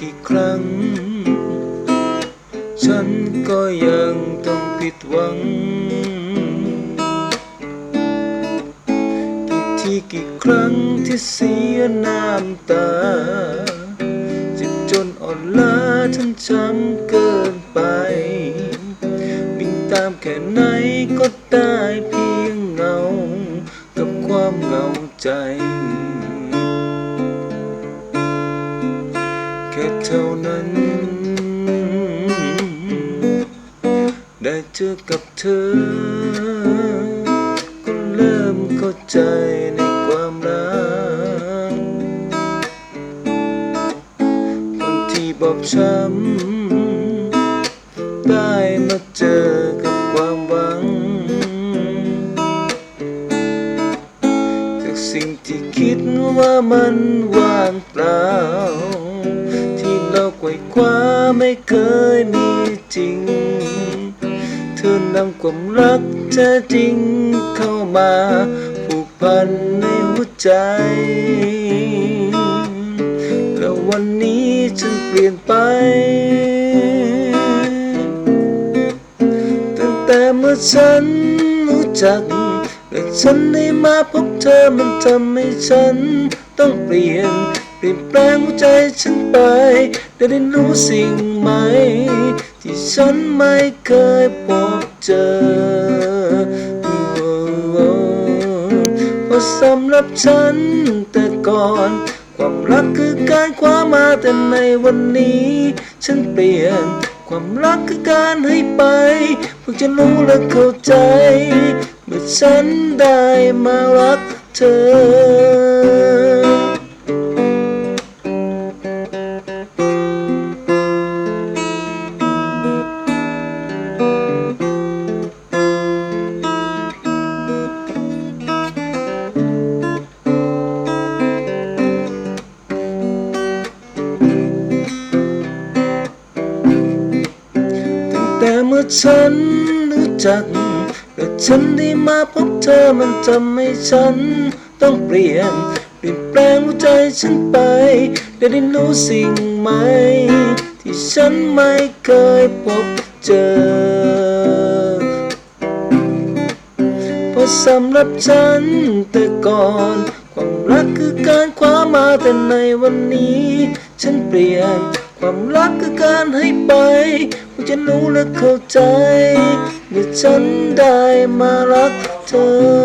กี่ครั้ง ฉันก็ยังต้องผิดหวัง กี่ทีกี่ครั้งที่เสียน้ำตาเจ็บจนอ่อนล้าฉันช้ำเกินไปวิ่งตามแค่ไหนก็ได้เพียงเงา กับความเหงาใจ ค่เท่านั้น ได้เจอกับเธอ ก็เริ่มเข้าใจในความรัก คนที่บอบช้ำได้มาเจอกับความหวัง จากสิ่งที่คิดว่ามันว่างเปล่า ที่าไว่คว้าไม่เคยมีจริง เธอนำความรักแท้จริงเข้ามาผูกพันในหัวใจ แล้ววันนี้ฉันเปลี่ยนไป ตั้งแต่เมื่อฉันรู้จักและฉันได้มาพบเธอมันทำให้ฉันต้องเปลี่ยน เปลี่ยนแปลงหัวใจฉันไป ได้เรียนรู้สิ่งใหม่ ที่ฉันไม่เคยพบเจอเพราะสำหรับฉันแต่ก่อน ความรักคือการคว้ามาแต่ในวันนี้ ฉันเปลี่ยนความรักคือการให้ไปเพื่อจะรู้และเข้าใจ เมื่อฉันได้มารักเธอ งแต่ฉันรู้จักและฉันได้มาพบเธอมันทำให้ฉันต้องเปลี่ยนเปลี่ยนแปลงหัวใจฉันไปได้เรียนรู้สิ่งใหม่ที่ฉันไม่เคยพบเจอเพราะสำหรับฉันแต่ก่อนความรักคือการคว้ามาแต่ในวันนี้ ฉันเปลี่ยน ความรักคือการให้ไปว่าจะรู้และเข้าใจเมื่อฉันได้มารักเธอ